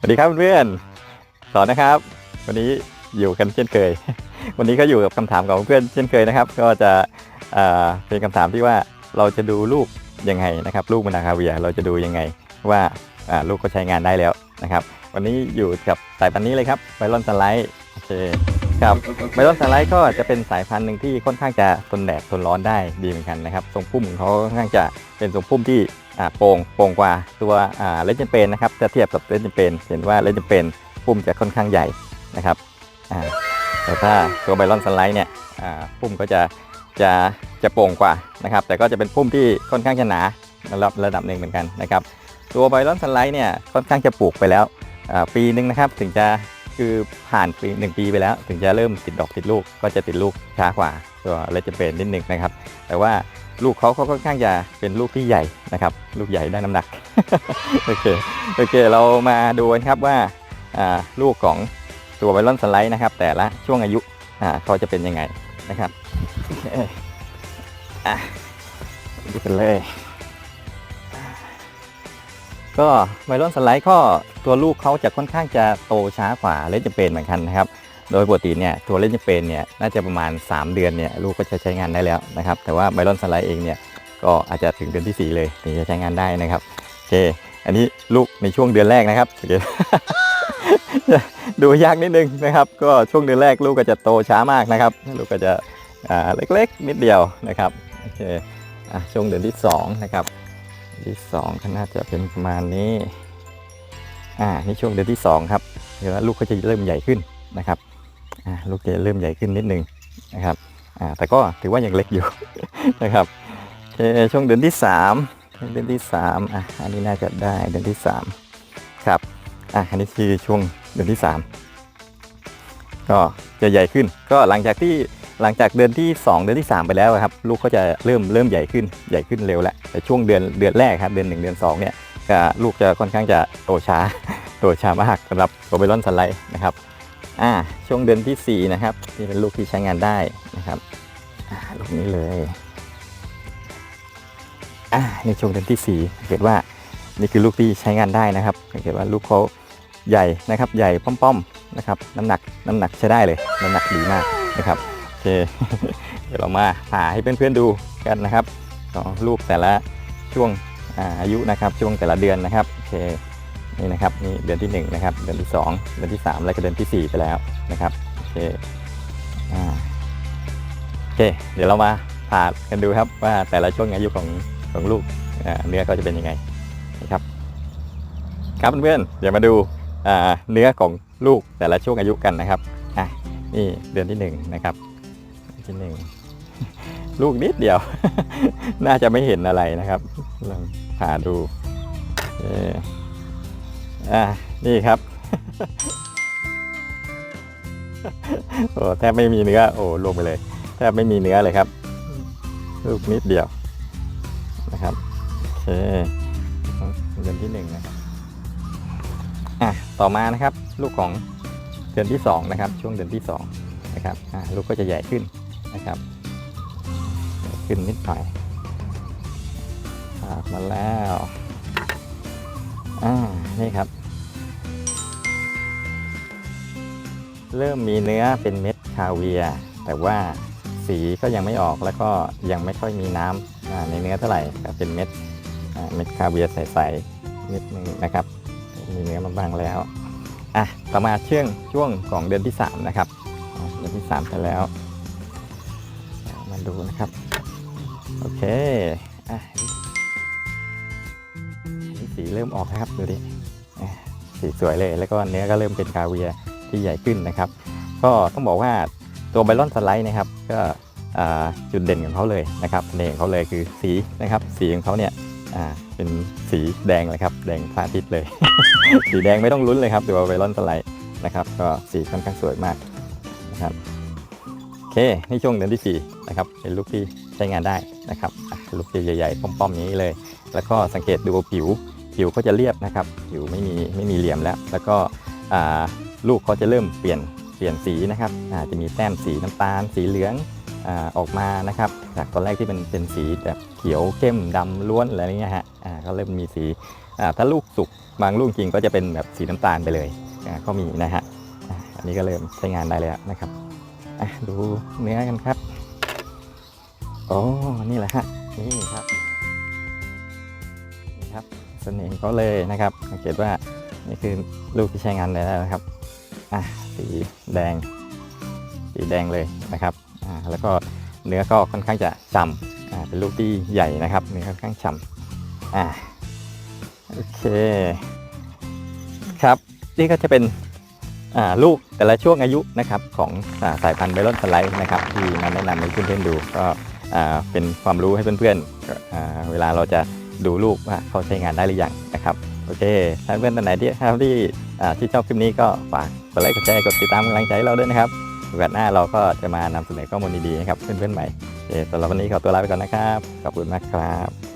สวัสดีครับเพื่อนๆสอนนะครับ วันนี้อยู่กันเช่นเคย วันนี้ก็อยู่กับคำถามของเพื่อนเช่นเคยนะครับ ก็จะเเป็นคำถามที่ว่าเราจะดูลูกยังไงนะครับ ลูกมนาคาเวียเราจะดูยังไงว่าลูกก็ใช้งานได้แล้วนะครับ วันนี้อยู่กับสายพันธุ์นี้เลยครับไบรอนสไลด์โอเคครับไบรอนสไลด์ก็จะเป็นสายพันธุ์หนึ่งที่ค่อนข้างจะทนแดดทนร้อนได้ดีเหมือนกันนะครับทรงพุ่มของเขาค่อนข้างจะเป็นทรงพุ่มที่ โปร่งโปร่งกว่าตัวเลนเจนเป็นนะครับจะเทียบกับเลนเจนเป็นเห็นว่าเลนเจนเป็นพุ่มจะค่อนข้างใหญ่นะครับแต่ถ้าตัวไบรอนสไลด์เนี่ยอ่าพุ่มก็จะจะจะโปร่งกว่านะครับ แต่ก็จะเป็นพุ่มที่ค่อนข้างจะหนาระดับระดับหนึ่งเหมือนกันนะครับ ตัวไบรอนสไลด์เนี่ยค่อนข้างจะปลูกไปแล้วปีหนึ่งนะครับถึงจะคือผ่านปีหนึ่งปีไปแล้ว ถึงจะเริ่มติดดอกติดลูกก็จะติดลูกช้ากว่าตัวเลนเจนเป็นนิดหนึ่งนะครับ แต่ว่า ลูกเขาเขาค่อนข้างจะเป็นลูกที่ใหญ่นะครับ ลูกใหญ่ได้น้ำหนักโอเคโอเค เรามาดูกันครับว่าลูกของตัวไบรอนสไลด์นะครับ แต่ละช่วงอายุอ่าเขาจะเป็นยังไงนะครับอเคอะดูกันเลย ก็ไบรอนสไลด์ก็ตัวลูกเขาจะค่อนข้างจะโตช้ากว่าเลนจเปนเหมือนกันนะครับ โดยปกติเนี่ยตัวเล่นจเปนเนี่ยน่าจะประมาณ 3 เดือนเนี่ยลูกก็จะใช้งานได้แล้วนะครับ แต่ว่าไบรอนสไลด์เองเนี่ยก็อาจจะถึงเดือนที่ 4 เลยถึงจะใช้งานได้นะครับโอเค อันนี้ลูกในช่วงเดือนแรกนะครับโอเคดูยากนิดนึงนะครับ ก็ช่วงเดือนแรกลูกก็จะโตช้ามากนะครับ ลูกก็จะเล็กๆนิดเดียวนะครับโอเคอะช่วงเดือนที่สองนะครับที่สองก็น่าจะเป็นประมาณนี้อ่านี่ช่วงเดือนที่สองครับเดี๋ยวลูกก็จะเริ่มใหญ่ขึ้นนะครับ ลูกจะเริ่มใหญ่ขึ้นนิดนึงนะครับแต่ก็ถือว่ายังเล็กอยู่นะครับช่วงเดือนที่สามเดือนที่สามอะอันนี้น่าจะได้เดือนที่สามครับอะอันนี้คือช่วงเดือนที่สามก็จะใหญ่ขึ้น ก็หลังจากที่หลังจากเดือนที่ 2 เดือนที่ 3 ไปแล้วครับ ลูกก็จะเริ่มเริ่มใหญ่ขึ้นใหญ่ขึ้นเร็วแล้วแต่ช่วงเดือนเดือนแรกครับเดือน 1 เดือน2เนี่ยลูกจะค่อนข้างจะโตช้าโตช้ามากสำหรับโรเบรอนสไลด์นะครับ อ่าช่วงเดือนทีสี่4 นะครับที่เป็นลูกที่ใช้งานได้นะครับลูกนี้เลยอ่าในช่วงเดือนที่4สังเกตว่านี่คือลูกที่ใช้งานได้นะครับสังเกตว่าลูกเขาใหญ่นะครับใหญ่ป้อมๆนะครับน้ำหนักน้ำหนักใช้ได้เลย น้ำหนักดีมากนะครับโอเคเดี๋ยวเรามาผ่าให้เพื่อนๆดูกันนะครับของลูกแต่ละช่วงอาอายุนะครับช่วงแต่ละเดือนนะครับโอเค นี่นะครับนี่เดือนที่1นะครับเดือนที่ 2 เดือนที่ 3 และก็เดือนที่ 4 ไปแล้วนะครับโอเคอ่าโอเค เดี๋ยวเรามาผ่ากันดูครับว่าแต่ละช่วงอายุของของลูกเนื้อเขาจะเป็นยังไงนะครับ ครับเพื่อนๆเดี๋ยวมาดูเนื้อของลูกแต่ละช่วงอายุกันนะครับอะนี่เดือนที่หนึ่งนะครับที่หนึ่งลูกนิดเดียว น่าจะไม่เห็นอะไรนะครับลองหาดูเอ อ่านี่ครับ โอ้แทบไม่มีเนื้อ โอ้ลงไปเลย แทบไม่มีเนื้อเลยครับ ลูกนิดเดียวนะครับโอเคเดือนที่หนึ่งนะครับอะต่อมานะครับ ลูกของเดือนที่สองนะครับ ช่วงเดือนที่สองนะครับอะลูกก็จะใหญ่ขึ้นนะครับ ขึ้นนิดหน่อยอ่ามาแล้วอ่านี่ครับ เริ่มมีเนื้อเป็นเม็ดคาเวียแต่ว่าสีก็ยังไม่ออกแล้วก็ยังไม่ค่อยมีน้ำอ่าในเนื้อเท่าไหร่เป็นเม็ดเม็ดคาเวียใสๆนิดนึงนะครับ มีเนื้อมาบางแล้วอะต่อมาเชื่องช่วงของเดือนที่ 3 นะครับเดือนที่3ไปแล้ว มาดูนะครับ โอเคอะสีเริ่มออกนะครับดูดิสีสวยเลยแล้วก็เนื้อก็เริ่มเป็นคาเวีย ที่ใหญ่ขึ้นนะครับ ก็ต้องบอกว่าตัวไบรอนสไลด์นะครับก็จุดเด่นของเขาเลยนะครับเด่นของเขาเลยคือสีนะครับ สีของเขาเนี่ยเป็นสีแดงเลยครับ แดงพระอาทิตย์เลย สีแดงไม่ต้องลุ้นเลยครับตัวไบรอนสไลด์นะครับ ก็สีค่อนข้างสวยมากนะครับโอเคนี่ช่วงเดือนที่4นะครับเป็นลูกที่ใช้งานได้นะครับลูกที่ใหญ่ๆป้อมๆอย่างนี้เลย แล้วก็สังเกตดูผิวผิวก็จะเรียบนะครับผิวไม่มีไม่มีเหลี่ยมแล้ว แล้วก็ ลูกเขาจะเริ่มเปลี่ยนเปลี่ยนสีนะครับอาจจะมีแต้มสีน้ำตาล สีเหลืองอออกมานะครับจากตอนแรกที่เป็นเป็นสีแบบเขียวเข้มดำล้วนอะไรอย่างเงี้ยฮะอ่าก็เริ่มมีสีถ้าลูกสุกบางลูกจริงก็จะเป็นแบบสีน้ำตาลไปเลยก็มีนะฮะอันนี้ก็เริ่มใช้งานได้แล้วนะครับดูเนื้อกันครับโอ้นี่แหละฮะนี่ครับนี่ครับเสน่ห์เขาเลยนะครับสังเกตว่านี่คือลูกที่ใช้งานได้แล้วนะครับ อะสีแดง สีแดงเลยนะครับอ่าแล้วก็เนื้อก็ค่อนข้างจะฉ่ำอ่าเป็นลูกที่ใหญ่นะครับเนื้อค่อนข้างฉ่ำอ่าโอเคครับนี่ก็จะเป็นอ่าลูกแต่ละช่วงอายุนะครับของอาสายพันธุ์ไบรอนสไลด์นะครับที่มาแนะนำให้เพื่อนๆดูก็อ่าเป็นความรู้ให้เพื่อนๆอ่าเวลาเราจะดูลูกว่าเขาใช้งานได้หรือยังนะครับโอเคถ้าเพื่อนท่านไหนที่ที่ที่ชอบคลิปนี้ก็ฝาก ดไลค์กดแชร์กดติดตามกำลังใจให้เราด้วยนะครับโอกาสหน้าเราก็จะมานำเสนอข้อมูลดีๆครับเพื่อนๆใหม่สำหรับวันนี้ขอตัวลาไปก่อนนะครับขอบคุณมากครับ